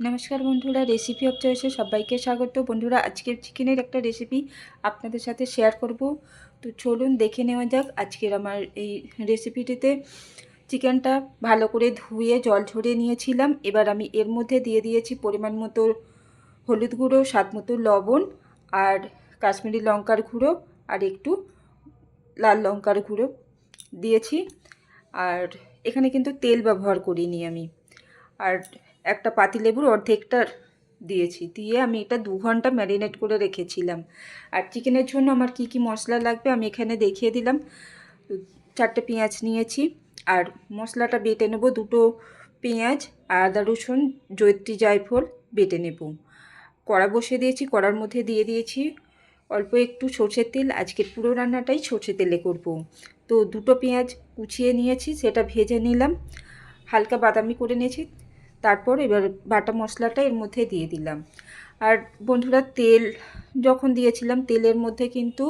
নমস্কার বন্ধুরা recipe of চয়েসে সবাইকে স্বাগত। বন্ধুরা, আজকের চিকেনের একটা রেসিপি আপনাদের সাথে শেয়ার করব। তো চলুন দেখে নেওয়া যাক আজকের আমার এই রেসিপিটিতে চিকেনটা ভালো করে ধুয়ে, জল ঝরিয়ে নিয়েছিলাম। এবার আমি এর মধ্যে দিয়ে দিয়েছি পরিমাণ মতো হলুদ গুঁড়ো, স্বাদ মতো লবণ আর কাশ্মীরি লঙ্কার গুঁড়ো আর একটু লাল লঙ্কার গুঁড়ো দিয়েছি। আর এখানে কিন্তু তেল ব্যবহার করিনি আমি। আর একটা পাতিলেবুর অর্ধেকটা দিয়েছি। দিয়ে আমি এটা দু ঘণ্টা ম্যারিনেট করে রেখেছিলাম। আর চিকেনের জন্য আমার কি কি মশলা লাগবে আমি এখানে দেখিয়ে দিলাম। চারটে পেঁয়াজ নিয়েছি। আর মশলাটা বেটে নেব, দুটো পেঁয়াজ, আদা, রসুন জৈত্রী জায়ফল বেটে নেব। কড়া বসিয়ে দিয়েছি, কড়ার মধ্যে দিয়ে দিয়েছি অল্প একটু সর্ষের তেল। আজকের পুরো রান্নাটাই সর্ষে তেলে করব। তো দুটো পেঁয়াজ কুচিয়ে নিয়েছি, সেটা ভেজে নিলাম। হালকা বাদামি করে নিয়েছি। তারপর এবার বাটা মশলাটা এর মধ্যে দিয়ে দিলাম। আর বন্ধুরা, তেল, যখন দিয়েছিলাম, তেলের মধ্যে কিন্তু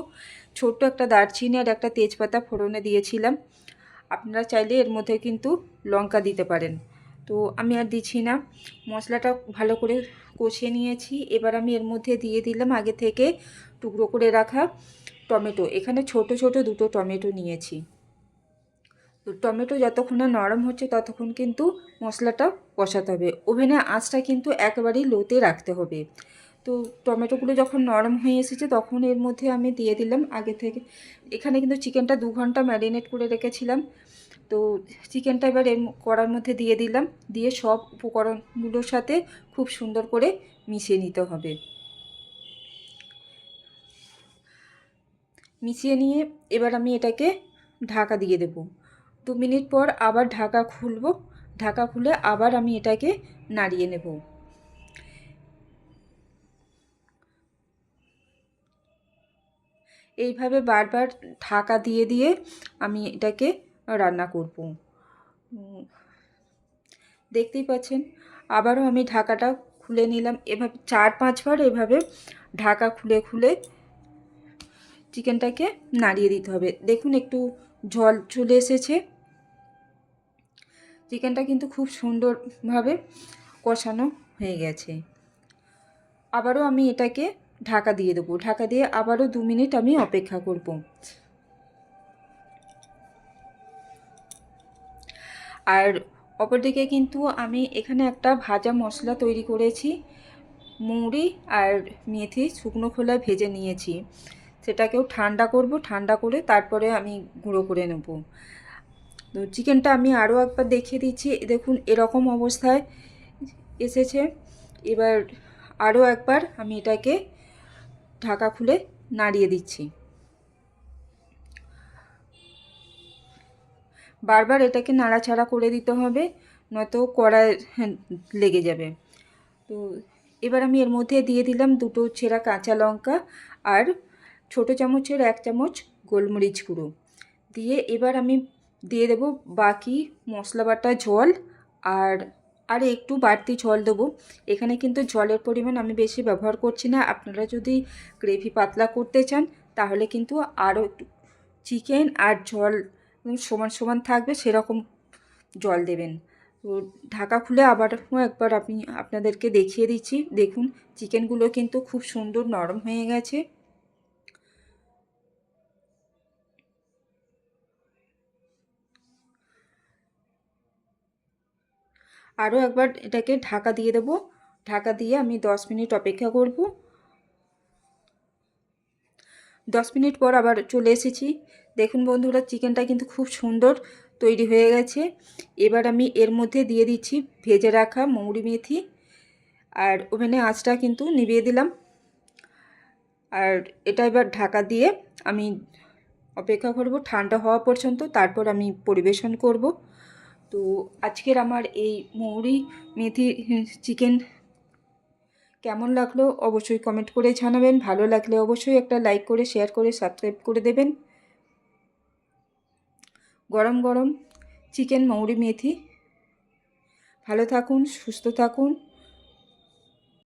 ছোট্ট একটা দারচিনি আর একটা তেজপাতা ফোড়নে দিয়েছিলাম। আপনারা চাইলে এর মধ্যে কিন্তু লঙ্কা দিতে পারেন। তো আমি আর দিচ্ছি না। মশলাটা ভালো করে কষিয়ে নিয়েছি। এবার আমি এর মধ্যে দিয়ে দিলাম আগে থেকে টুকরো করে রাখা টমেটো। এখানে ছোট ছোট দুটো টমেটো নিয়েছি। তো টমেটো যতক্ষণ না নরম হচ্ছে, ততক্ষণ কিন্তু মশলাটা কষাতে হবে। ওভেনে আঁচটা কিন্তু একেবারেই লোতে রাখতে হবে। তো টমেটোগুলো যখন নরম হয়ে এসেছে, তখন এর মধ্যে আমি দিয়ে দিলাম। আগে থেকে এখানে কিন্তু চিকেনটা দু ঘণ্টা ম্যারিনেট করে রেখেছিলাম। তো চিকেনটা এবার এর কড়ার মধ্যে দিয়ে দিলাম। দিয়ে সব উপকরণগুলোর সাথে খুব সুন্দর করে মিশিয়ে নিতে হবে। মিশিয়ে নিয়ে এবার আমি এটাকে ঢাকা দিয়ে দেবো। দু মিনিট পর আবার ঢাকা খুলব। ঢাকা খুলে আবার আমি এটাকে নাড়িয়ে নেব। এইভাবে বারবার ঢাকা দিয়ে দিয়ে আমি এটাকে রান্না করব। দেখতেই পাচ্ছেন, আবারও আমি ঢাকাটা খুলে নিলাম। এভাবে চার পাঁচবার এভাবে ঢাকা খুলে খুলে চিকেনটাকে নাড়িয়ে দিতে হবে। দেখুন একটু জল চলে এসেছে। চিকেনটা কিন্তু খুব সুন্দরভাবে কষানো হয়ে গেছে। আবারও আমি এটাকে ঢাকা দিয়ে দেবো। ঢাকা দিয়ে আবারও দু মিনিট আমি অপেক্ষা করব। আর অপরদিকে কিন্তু আমি এখানে একটা ভাজা মশলা তৈরি করেছি, মুড়ি আর মেথি শুকনো খোলা ভেজে নিয়েছি। সেটাকেও ঠান্ডা করব, ঠান্ডা করে তারপরে আমি গুঁড়ো করে নেব। তো চিকেনটা আমি আরও একবার দেখিয়ে দিচ্ছি। দেখুন, এরকম অবস্থায় এসেছে। এবার আরও একবার আমি এটাকে ঢাকা খুলে নাড়িয়ে দিচ্ছি। বারবার এটাকে নাড়াচাড়া করে দিতে হবে, নয়তো কড়ায় লেগে যাবে। তো এবার আমি এর মধ্যে দিয়ে দিলাম দুটো ছেঁড়া কাঁচা লঙ্কা আর ছোটো চামচের এক চামচ গোলমরিচ গুঁড়ো। দিয়ে এবার আমি দিয়ে দেবো বাকি মশলা বাটা জল আর আর একটু বাড়তি জল দেবো। এখানে কিন্তু জলের পরিমাণ আমি বেশি ব্যবহার করছি না। আপনারা যদি গ্রেভি পাতলা করতে চান, তাহলে কিন্তু আরও একটু চিকেন আর জল সমান সমান থাকবে, সেরকম জল দেবেন। তো ঢাকা খুলে আবার একবার আপনি আপনাদেরকে দেখিয়ে দিচ্ছি। দেখুন, চিকেনগুলো কিন্তু খুব সুন্দর নরম হয়ে গেছে। আরও একবার এটাকে ঢাকা দিয়ে দেবো। ঢাকা দিয়ে আমি দশ মিনিট অপেক্ষা করব। দশ মিনিট পর আবার চলে এসেছি। দেখুন বন্ধুরা, চিকেনটা কিন্তু খুব সুন্দর তৈরি হয়ে গেছে। এবার আমি এর মধ্যে দিয়ে দিচ্ছি ভেজে রাখা মৌরি মেথি। আর ওভেনে আঁচটা কিন্তু নিভিয়ে দিলাম। আর এটা এবার ঢাকা দিয়ে আমি অপেক্ষা করব ঠান্ডা হওয়া পর্যন্ত। তারপর আমি পরিবেশন করব। তো আজকের আমার এই মৌরি মেথি চিকেন কেমন লাগল অবশ্যই কমেন্ট করে জানাবেন। ভালো লাগলে অবশ্যই একটা লাইক করে শেয়ার করে সাবস্ক্রাইব করে দেবেন। গরম গরম চিকেন মৌরি মেথি। ভালো থাকুন, সুস্থ থাকুন।